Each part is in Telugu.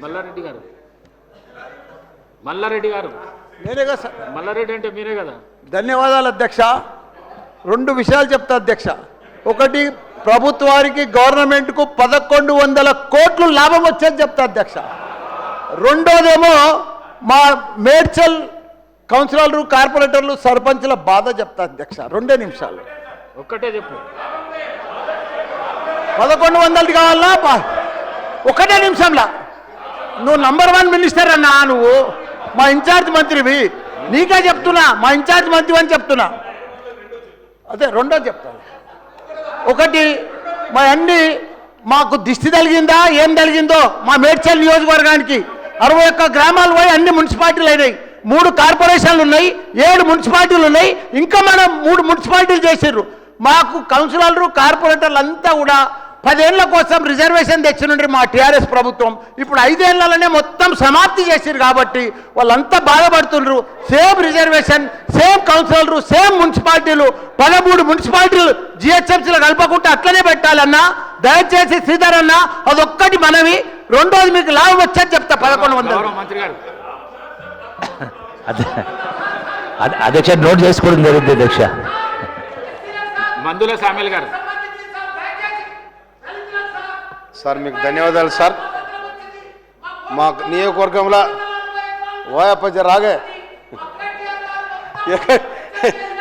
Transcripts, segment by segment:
మల్లారెడ్డి గారు. మల్లారెడ్డి గారు. నేనేగా సార్. మల్లారెడ్డి అంటే మీరే కదా. ధన్యవాదాలు అధ్యక్ష. రెండు విషయాలు చెప్తా అధ్యక్ష. ఒకటి ప్రభుత్వానికి గవర్నమెంట్కు పదకొండు వందల కోట్లు లాభం వచ్చేది చెప్తా అధ్యక్ష. రెండోదేమో మా మేడ్చల్ కౌన్సిలర్లు కార్పొరేటర్లు సర్పంచ్ల బాధ చెప్తా అధ్యక్ష. రెండే నిమిషాలు. ఒక్కటే చెప్పు. పదకొండు వందలది కావాలా? ఒకటే నిమిషంలా. నువ్వు నంబర్ వన్ మినిస్టర్ అన్నా నువ్వు. మా ఇన్ఛార్జ్ మంత్రివి. నీకే చెప్తున్నా మా ఇన్ఛార్జ్ మంత్రి అని చెప్తున్నా. అదే రెండో చెప్తాను ఒకటి మా అన్ని మాకు దిష్టి తలిగిందా ఏం తగిలిందో మా మేడ్చల్ నియోజకవర్గానికి. అరవై ఒక్క గ్రామాలు పోయి అన్ని మున్సిపాలిటీలు అయినాయి. మూడు కార్పొరేషన్లు ఉన్నాయి ఏడు మున్సిపాలిటీలు ఉన్నాయి. ఇంకా మనం మూడు మున్సిపాలిటీలు చేసారు మాకు కౌన్సిలర్లు కార్పొరేటర్లు అంతా కూడా పదేళ్ళ కోసం రిజర్వేషన్ తెచ్చినుండ్రి మా టీఆర్ఎస్ ప్రభుత్వం. ఇప్పుడు ఐదేళ్ళలోనే మొత్తం సమాప్తి చేసిరు కాబట్టి వాళ్ళంతా బాధపడుతుండ్రు. సేమ్ రిజర్వేషన్ సేమ్ కౌన్సిలర్లు సేమ్ మున్సిపాలిటీలు పదమూడు మున్సిపాలిటీలు జిహెచ్ఎంసీలో కలపకుండా అట్లనే పెట్టాలన్నా దయచేసి శ్రీధర్ అన్న అదొక్కటి మనవి. రెండోది మీకు లాభం వచ్చేది చెప్తా పదకొండు వందలు. మంత్రి గారు. అధ్యక్ష నోట్ చేసుకోవడం జరిగింది అధ్యక్ష. మందుల సామ్యుల్ గారు. సార్ మీకు ధన్యవాదాలు సార్. మా నియోజకవర్గంలో ఓయప్ప జర రాగే.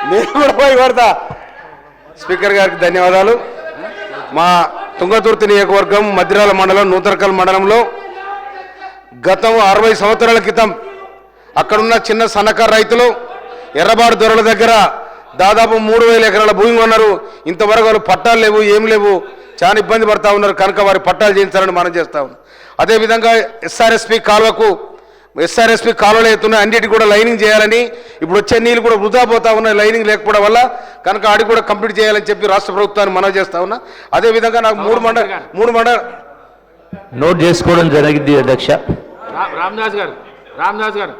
నేను కూడా పోయి కొడతా. స్పీకర్ గారికి ధన్యవాదాలు. మా తుంగతుర్తి నియోజకవర్గం మద్రాల మండలం నూతనకల్ మండలంలో గతం అరవై సంవత్సరాల క్రితం అక్కడున్న చిన్న సన్నకారు రైతులు ఎర్రబాడు దొరల దగ్గర దాదాపు మూడు వేల ఎకరాల భూమి కొన్నారు. ఇంతవరకు వాళ్ళు పట్టాలు లేవు ఏం లేవు. చాలా ఇబ్బంది పడతా ఉన్నారు. కనుక వారి పట్టాలు చేయించాలని మనం చేస్తా ఉన్నాం. అదేవిధంగా ఎస్ఆర్ఎస్పి కాలువకు ఎస్ఆర్ఎస్పి కాలువలు అవుతున్నాయి అన్నిటి కూడా లైనింగ్ చేయాలని ఇప్పుడు వచ్చే నీళ్ళు కూడా వృధా పోతా ఉన్నాయి. లైనింగ్ లేకపోవడం వల్ల కనుక ఆడి కూడా కంప్లీట్ చేయాలని చెప్పి రాష్ట్ర ప్రభుత్వాన్ని మనం చేస్తా ఉన్నా. అదేవిధంగా నాకు మూడు మండల మూడు మండల నోట్ చేసుకోవడం జరిగింది అధ్యక్ష. రామదాస్ గారు రామదాస్ గారు.